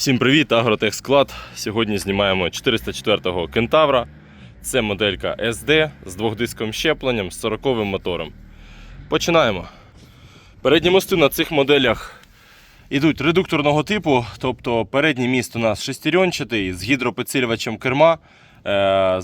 Всім привіт, Агротех Склад. Сьогодні знімаємо 404-го кентавра. Це моделька SD з двохдисковим щепленням з 40-м мотором. Починаємо. Передні мости на цих моделях йдуть редукторного типу, тобто передній міст у нас шестеренчатий з гідропідсилювачем керма. Е,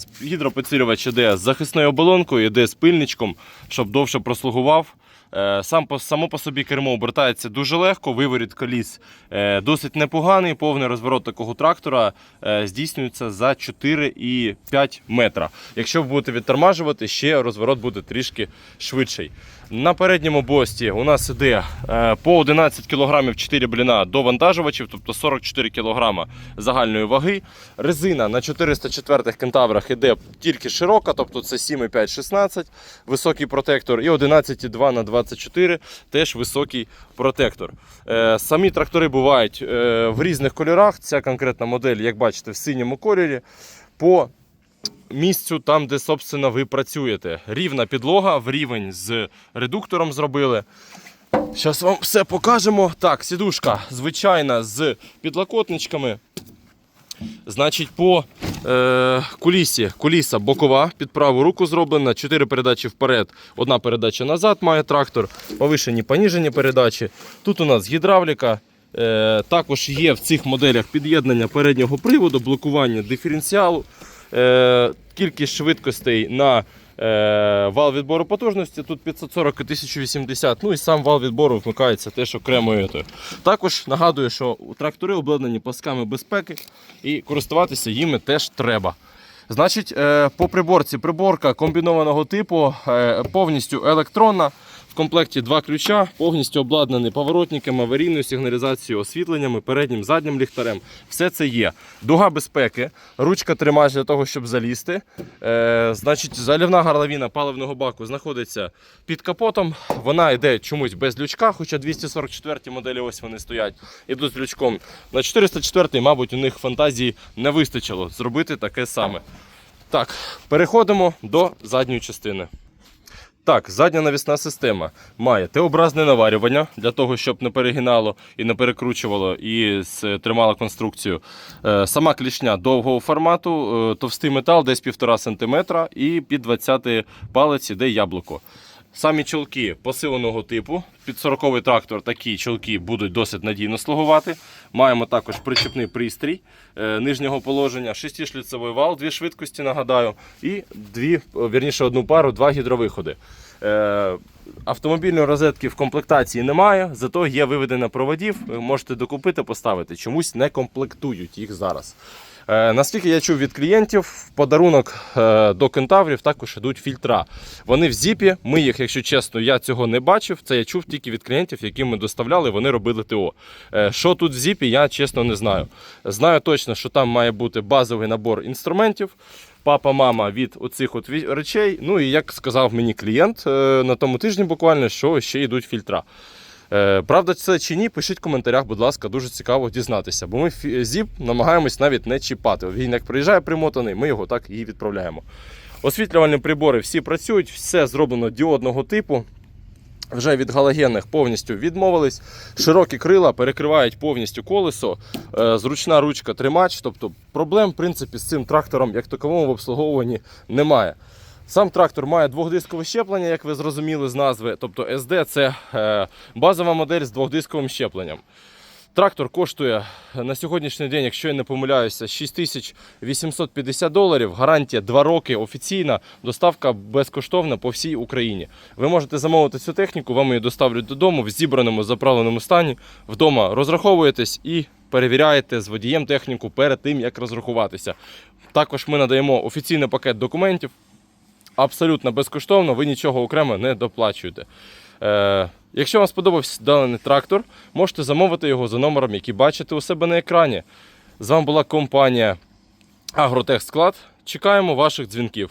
іде з захисною оболонкою, іде з пильничком, щоб довше прослугував. Е, Сам само по собі кермо обертається дуже легко, виворіт коліс е, досить непоганий. Повний розворот такого трактора е, здійснюється за 4,5 метра. Якщо ви будете відтормажувати, ще розворот буде трішки швидший. На передньому бості у нас іде по 11 кг 4 бліна до вантажувачів, тобто 44 кг загальної ваги. Резина на 404 кентаврах іде тільки широка, тобто це 7,5-16, високий протектор, і 11,2 на 24 теж високий протектор. Е, Самі трактори бувають е, в різних кольорах. Ця конкретна модель, як бачите, в синьому кольорі. По місцю, там, де, собственно, ви працюєте. Рівна підлога, в рівень з редуктором зробили. Зараз вам все покажемо. Так, сідушка звичайна з підлокотничками. Значить, по кулісі куліса бокова під праву руку зроблена. Чотири передачі вперед, одна передача назад має трактор, повишені поніжені передачі. Тут у нас гідравліка. Е, також є в цих моделях під'єднання переднього приводу, блокування диференціалу, е, кількість швидкостей на е, вал відбору потужності. Тут 540 і 1080. Ну і сам вал відбору вмикається теж окремою. Також нагадую, що трактори обладнані пасками безпеки і користуватися їми теж треба. Значить, е, по приборці приборка комбінованого типу, е, повністю електронна. Комплекті два ключа, повністю обладнаний поворотниками, аварійною сигналізацією, освітленнями, переднім, заднім ліхтарем. Все це є. Дуга безпеки, ручка тримач для того, щоб залізти. Е, значить, залівна горловина паливного баку знаходиться під капотом. Вона йде чомусь без лючка, хоча 244 моделі ось вони стоять, ідуть з лючком. На 404 мабуть, у них фантазії не вистачило зробити таке саме. Так, переходимо до задньої частини. Так, задня навісна система має Т-образне наварювання для того, щоб не перегинало і не перекручувало і с- тримало конструкцію. Е, Сама клішня довгого формату, е, товстий метал десь 1,5 см і під 20 палець іде яблуко. Самі чолки посиленого типу. Під 40-й трактор такі чолки будуть досить надійно слугувати. Маємо також причепний пристрій е, нижнього положення, шестишліцевий вал, дві швидкості, нагадаю, і дві, вірніше, одну пару, два гідровиходи. Автомобільної розетки в комплектації немає, зато є виведення проводів. Можете докупити, поставити. Чомусь не комплектують їх зараз. Е, Наскільки я чув від клієнтів, в подарунок е, до кентаврів також йдуть фільтра. Вони в зіпі. Ми їх, якщо чесно, я цього не бачив. Це я чув тільки від клієнтів, яким ми доставляли, вони робили ТО. Е, Що тут в зіпі, я чесно не знаю. Знаю точно, що там має бути базовий набор інструментів. Папа, мама від оцих от речей. Ну і як сказав мені клієнт е, на тому тижні, буквально, що ще йдуть фільтра. Е, Правда, це чи ні, пишіть в коментарях, будь ласка, дуже цікаво дізнатися. Бо ми зіп намагаємось навіть не чіпати. Він як приїжджає примотаний, ми його так і відправляємо. Освітлювальні прибори всі працюють, все зроблено діодного типу. Вже від галогенних повністю відмовились. Широкі крила перекривають повністю колесо, е, зручна ручка тримач. Тобто проблем в принципі, з цим трактором як таковому в обслуговуванні немає. Сам трактор має двохдискове щеплення, як ви зрозуміли з назви. Тобто SD це е, базова модель з двохдисковим щепленням. Трактор коштує на сьогоднішній день, якщо я не помиляюся, 6850 доларів. Гарантія 2 роки офіційна, доставка безкоштовна по всій Україні. Ви можете замовити цю техніку, вам її доставлять додому в зібраному заправленому стані. Вдома розраховуєтесь і перевіряєте з водієм техніку перед тим, як розрахуватися. Також ми надаємо офіційний пакет документів. Абсолютно безкоштовно, ви нічого окремо не доплачуєте. Якщо вам сподобався даний трактор, можете замовити його за номером, який бачите у себе на екрані. З вами була компанія Агротехсклад. Чекаємо ваших дзвінків.